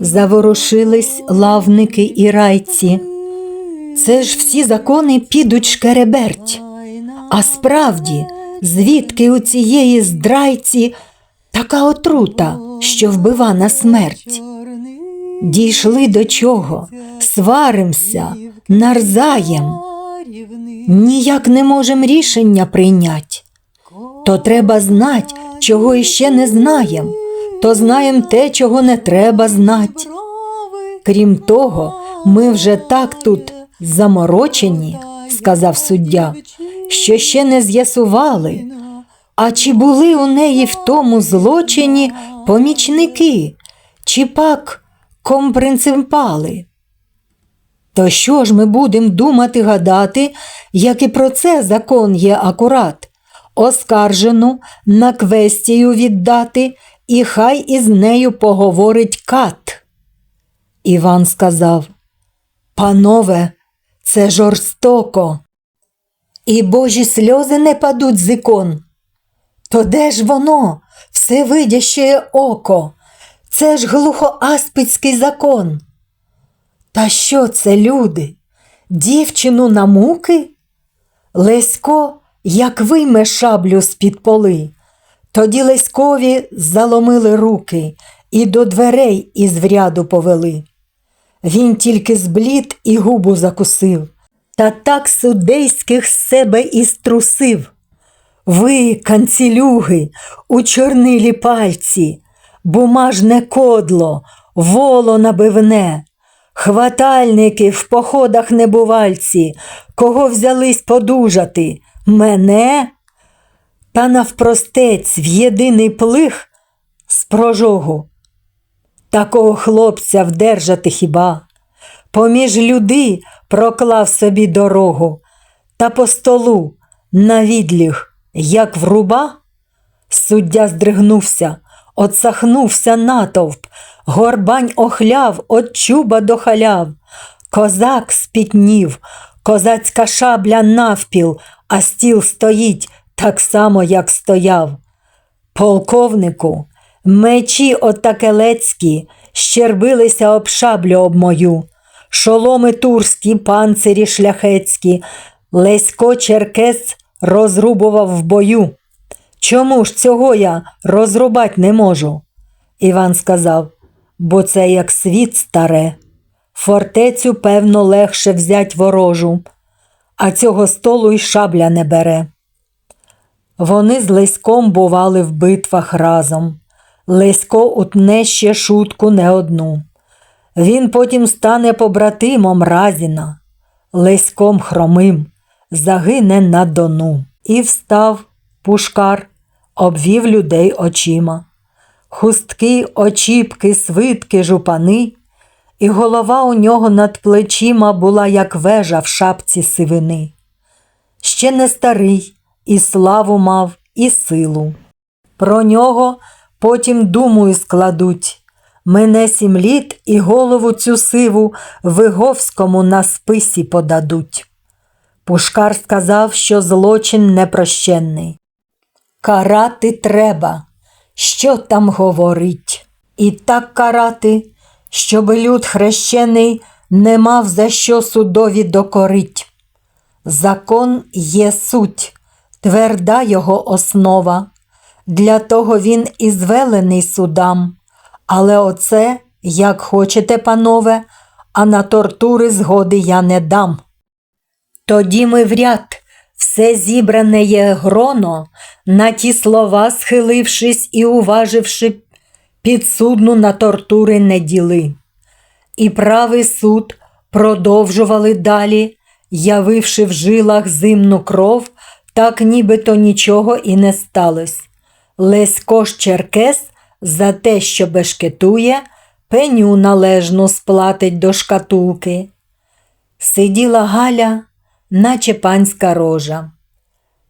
Заворушились лавники і райці. Це ж всі закони підуть шкереберть. А справді, звідки у цієї здрайці така отрута, що вбива на смерть? Дійшли до чого? Сваримся, нарзаєм. Ніяк не можем рішення прийнять. То треба знать, чого іще не знаєм, то знаєм те, чого не треба знать. Крім того, ми вже так тут заморочені, сказав суддя, що ще не з'ясували. А чи були у неї в тому злочині помічники, чи пак компринципали? То що ж ми будемо думати гадати, як і про це закон є акурат, оскаржену на квестію віддати, і хай із нею поговорить кат. Іван сказав Панове, це жорстоко. І божі сльози не падуть з ікон. То де ж воно, всевидяще око? Це ж глухоаспідський закон. Та що це, люди? Дівчину на муки? Лесько, як вийме шаблю з-під поли. Тоді Леськові заломили руки і до дверей із вряду повели. Він тільки зблід і губу закусив, та так судейських з себе і струсив. Ви, канцілюги, у чорнилі пальці, бумажне кодло, воло набивне, хватальники в походах небувальці, кого взялись подужати? Мене? Та навпростець в єдиний плих з прожогу. Такого хлопця вдержати хіба? Поміж люди проклав собі дорогу, та по столу навідліг, як вруба. Суддя здригнувся, отсахнувся натовп, горбань охляв от чуба до халяв. Козак спітнів, козацька шабля навпіл, а стіл стоїть так само, як стояв. Полковнику, мечі отакелецькі щербилися об шаблю об мою, шоломи турські, панцирі шляхецькі, Лесько Черкес розрубував в бою. Чому ж цього я розрубать не можу? Іван сказав, бо це як світ старе. Фортецю, певно, легше взять ворожу, а цього столу й шабля не бере. Вони з Леськом бували в битвах разом. Лесько утне ще шутку не одну. Він потім стане побратимом Разіна, Леськом хромим, загине на дону. І встав пушкар, обвів людей очима. Хустки, очіпки, свитки, жупани, і голова у нього над плечима була, як вежа в шапці сивини. Ще не старий, і славу мав, і силу. Про нього потім думою складуть. Мене сім літ і голову цю сиву Виговському на списі подадуть. Пушкар сказав, що злочин непрощенний. Карати треба, що там говорить, і так карати, щоби люд хрещений не мав за що судові докорить. Закон є суть, тверда його основа. Для того він і звелений судам. Але оце, як хочете, панове, а на тортури згоди я не дам. Тоді ми в ряд, все зібране є гроно, на ті слова схилившись і уваживши, підсудну на тортури не діли. І правий суд продовжували далі, явивши в жилах зимну кров, так нібито нічого і не сталось. Лесько ж Черкес за те, що бешкетує, пеню належну сплатить до шкатулки. Сиділа Галя, наче панська рожа.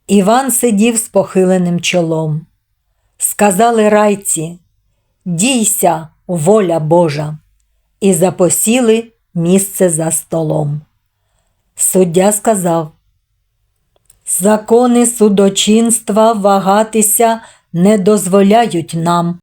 Іван сидів з похиленим чолом. Сказали райці, дійся, воля Божа, і запосіли місце за столом. Суддя сказав, закони судочинства вагатися не дозволяють нам.